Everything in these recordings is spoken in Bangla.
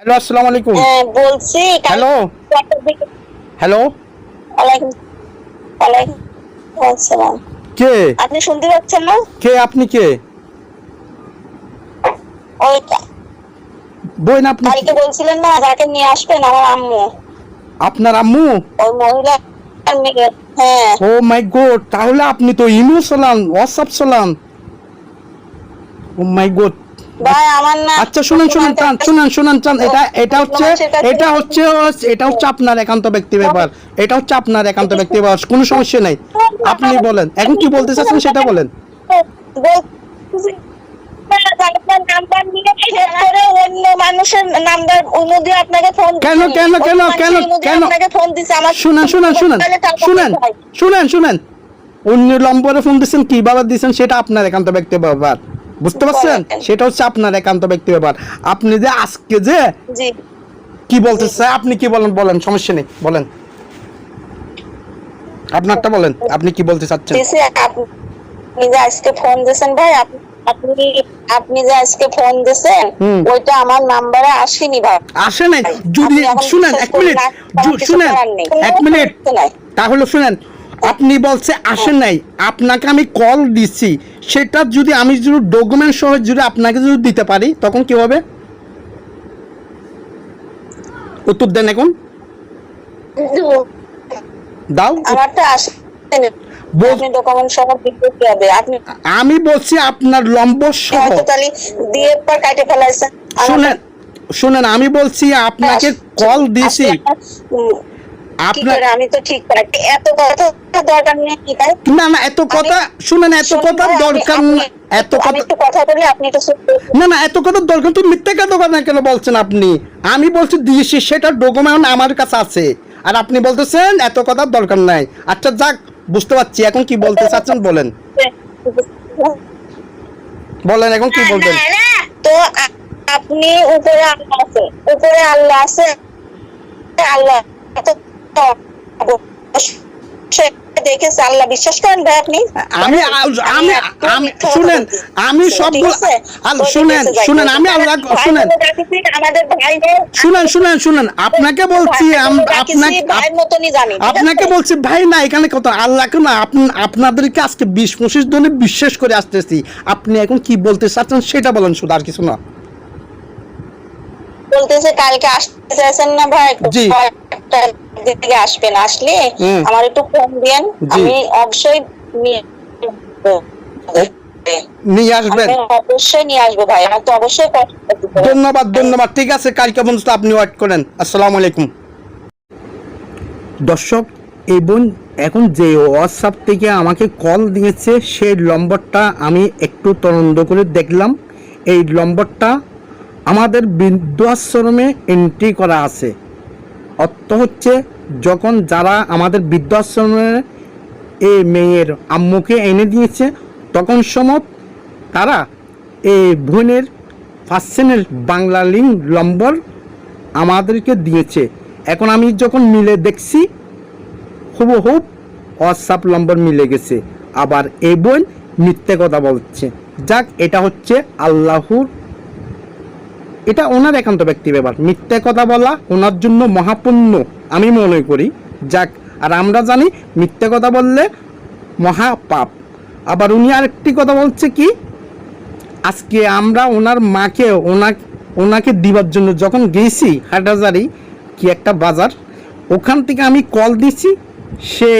হ্যালো আসসালামু আলাইকুম। হ্যাঁ বলছি হ্যালো। হ্যালো। ওয়ালাইকুম ওয়ালাইকুম আসসালাম। কে? আপনি শুনতে পাচ্ছেন না? কে আপনি কে? ওই বোন আপনি কালকে বলছিলেন না যাকে নিয়ে আসবেন আমার আম্মু। আপনার আম্মু? ওই মহিলা হ্যাঁ। ও মাই গড তাহলে আপনি তো ইমো চালান হোয়াটসঅ্যাপ চালান ও মাই গড না আচ্ছা শুনেন শুনেন চান শুনেন শুনেন এটা এটা হচ্ছে মানুষের এটা হচ্ছে এটা হচ্ছে আপনার একান্ত ব্যক্তি ব্যাপার। এটা হচ্ছে আপনার একান্ত ব্যক্তি ব্যাপার কোনো সমস্যা নেই। আপনি বলেন এখন কি বলতে চাচ্ছেন সেটা বলেন। কেন, কেন, কেন, শুনেন শুনেন শুনেন শুনেন শুনেন শুনেন। অন্য নম্বরে ফোন দিচ্ছেন কীভাবে দিচ্ছেন সেটা আপনার একান্ত ব্যক্তি ব্যাপার। বুঝতে পারছেন? সেটা হচ্ছে আপনার একান্ত ব্যক্তি ব্যাপার। আপনি যে আজকে যে কি বলতে চাই আপনি কি বলেন বলেন সমস্যা নেই বলেন। আপনারটা বলেন আপনি কি বলতে চাচ্ছেন? আপনি যে আজকে ফোন দিয়েছেন ভাই আপনি আপনি যে আজকে ফোন দিয়েছেন ওইটা আমার নাম্বারে আসেনি ভাই। আসে নাই? যদি শুনেন এক মিনিট শুনেন। এক মিনিট। তাহলে শুনেন আপনি বলছে আসে নাই আপনাকে আমি কল দিচ্ছি সেটা যদি আমি যদি ডকুমেন্ট সহ যদি আপনাকে যদি দিতে পারি তখন কি হবে? উত্তর দেন এখন। দাও। আসেনি। আমি বলছি আপনার লম্ব সহ। শুনেন শুনেন আমি বলছি আপনাকে কল দিছি। আপনি আপনার, উম, কি আপনার করে? আমি তো ঠিক এত কথা দরকার নেই না না এত কথা শুনেন এত কথা আপনি- দরকার এত আমি কথা একটু কথা বলি আপনি একটু না না এত কথা দরকার তো মিথ্যে কথা কথা কেন বলছেন আপনি? আমি বলছি দিয়েছি সেটা ডকুমেন্ট আমার কাছে আছে। আর আপনি বলতেছেন এত কথা দরকার নাই। আচ্ছা যাক বুঝতে পারছি এখন কি বলতে চাচ্ছেন বলেন। বলেন এখন কি বলবেন? তো আপনি উপরে আল্লাহ আছে উপরে আল্লাহ আছে আল্লাহ দেখেছে আল্লাহ বিশ্বাস করেন ভাই আপনি? আমি আমি আমি শুনেন আমি সবগুলো শুনেন শুনেন আমি আল্লাহ শুনেন। শুনেন শুনেন শুনেন আপনাকে বলছি আপনাকে? আপনাকে ভাই না এখানে কত আল্লাহকে না আপনাদেরকে আজকে বিশ পঁচিশ জনে বিশ্বাস করে আসতেছি। আপনি এখন কি বলতে চাচ্ছেন সেটা বলেন শুধু আর কিছু না। বলতেছে কালকে আসতে চাইছেন না ভাই জি। দিকে আসবেন আসলে আমার একটু ফোন জি। আমি অবশ্যই নিয়ে নিয়ে আসবেন? অবশ্যই নিয়ে আসব ভাই আমার তো অবশ্যই। ধন্যবাদ ধন্যবাদ। ঠিক আছে কালকে পর্যন্ত আপনি ওয়েট করেন। আসসালামু আলাইকুম। দর্শক এই বোন এখন যে হোয়াটসঅ্যাপ থেকে আমাকে কল দিয়েছে সেই নম্বরটা আমি একটু তদন্ত করে দেখলাম। এই নম্বরটা আমাদের বৃদ্ধাশ্রমে এন্ট্রি করা আছে। অর্থ হচ্ছে যখন যারা আমাদের বৃদ্ধাশ্রমে এই মেয়ের আম্মুকে এনে দিয়েছে, তখন সময় তারা এই বোনের পার্সেন্টের বাংলা লিঙ্ক নম্বর আমাদেরকে দিয়েছে। এখন আমি যখন মিলে দেখছি, হুবহু হোয়াটসঅ্যাপ নম্বর মিলে গেছে। আবার এই বোন মিথ্যে কথা বলছে। যাক, এটা হচ্ছে আল্লাহর এটা ওনার একান্ত ব্যক্তি ব্যাপার। মিথ্যে কথা বলা ওনার জন্য মহাপুণ্য, আমি মনে করি। যাক, আর আমরা জানি মিথ্যে কথা বললে মহা পাপ আবার উনি আরেকটি কথা বলছে কি, আজকে আমরা ওনার মাকে ওনাকে ওনাকে দিবার জন্য যখন গেছি হাটাজারি কি একটা বাজার, ওখান থেকে আমি কল দিছি, সে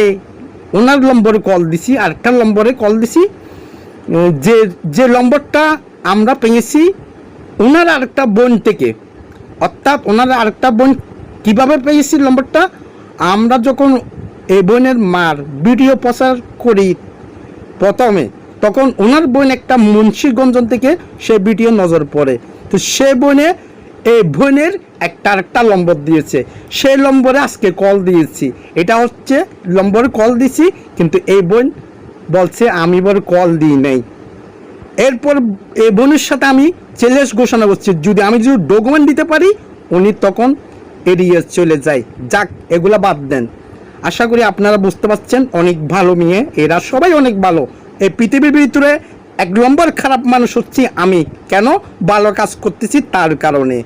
ওনার নম্বরে কল দিছি, আরেকটা নম্বরে কল দিছি যে যে নম্বরটা আমরা পেয়েছি ওনার আরেকটা বোন থেকে। অর্থাৎ ওনার আরেকটা বোন কীভাবে পেয়েছি নম্বরটা? আমরা যখন এই বোনের মার ভিডিও প্রচার করি প্রথমে, তখন ওনার বোন একটা মুন্সিগঞ্জ থেকে সে ভিডিও নজর পড়ে। তো সে বোনে এই বোনের একটা আরেকটা নম্বর দিয়েছে। সেই নম্বরে আজকে কল দিয়েছি। এটা হচ্ছে, নম্বরে কল দিছি, কিন্তু এই বোন বলছে, আমি বড় কল দিই নাই। এরপর এই বোনের সাথে আমি চ্যালেঞ্জ ঘোষণা করছি, যদি আমি যদি ডকুমেন্ট দিতে পারি, উনি তখন এড়িয়ে চলে যায়। যাক, এগুলা বাদ দেন। আশা করি আপনারা বুঝতে পারছেন, অনেক ভালো মেয়ে, এরা সবাই অনেক ভালো। এই পৃথিবীর ভিতরে এক নম্বর খারাপ মানুষ হচ্ছি আমি। কেন? ভালো কাজ করতেছি তার কারণে।